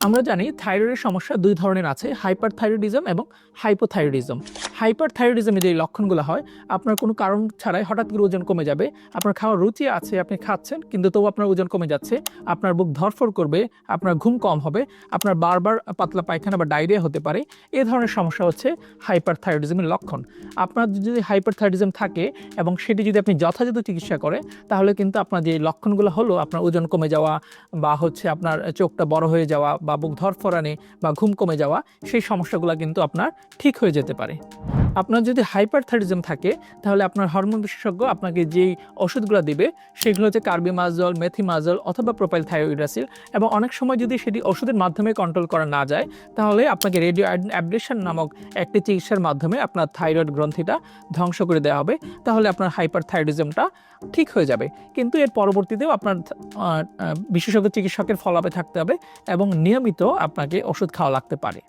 আমরা জানি থাইরয়েডের সমস্যা দুই ধরনের আছে হাইপার থাইরয়েডিজম এবং হাইপোথাইরয়েডিজম হাইপার থাইরয়েডিজমের যে লক্ষণগুলো হয়, আপনার কোনো কারণ ছাড়াই হঠাৎ করে ওজন কমে যাবে, আপনার খাওয়ার রুচি আছে, আপনি খাচ্ছেন, কিন্তু তবু আপনার ওজন কমে যাচ্ছে, আপনার বুক ধরফর করবে, আপনার ঘুম কম হবে, আপনার বারবার পাতলা পায়খানা বা ডায়রিয়া হতে পারে, এ ধরনের সমস্যা হচ্ছে হাইপার থাইরয়েডিজমের লক্ষণ। আপনার যদি হাইপার থাইরয়েডিজম থাকে এবং সেটি যদি আপনি যথাযথ চিকিৎসা করে, তাহলে কিন্তু আপনার যে লক্ষণগুলো হলো, আপনার ওজন কমে যাওয়া বা হচ্ছে আপনার চোখটা বড় হয়ে যাওয়া বা বুক ধরফরানি বা ঘুম কমে যাওয়া, সেই সমস্যাগুলো কিন্তু আপনার ঠিক হয়ে যেতে পারে। আপনার যদি হাইপার থাইরয়েডিজম থাকে, তাহলে আপনার হরমোন বিশেষজ্ঞ আপনাকে যেই ওষুধগুলো দেবে, সেগুলো হচ্ছে কার্বিমাজল মেথিমাজল অথবা প্রোপাইল থাইরয়েডাসিল এবং অনেক সময় যদি সেটি ওষুধের মাধ্যমে কন্ট্রোল করা না যায়, তাহলে আপনাকে রেডিও অ্যাবলেশন নামক একটি চিকিৎসার মাধ্যমে আপনার থাইরয়েড গ্রন্থিটা ধ্বংস করে দেওয়া হবে, তাহলে আপনার হাইপার থাইরয়েডিজমটা ঠিক হয়ে যাবে। কিন্তু এর পরবর্তীতেও আপনার বিশেষজ্ঞ চিকিৎসকের ফলাপে থাকতে হবে এবং নিয়মিত আপনাকে ওষুধ খাওয়া লাগতে পারে।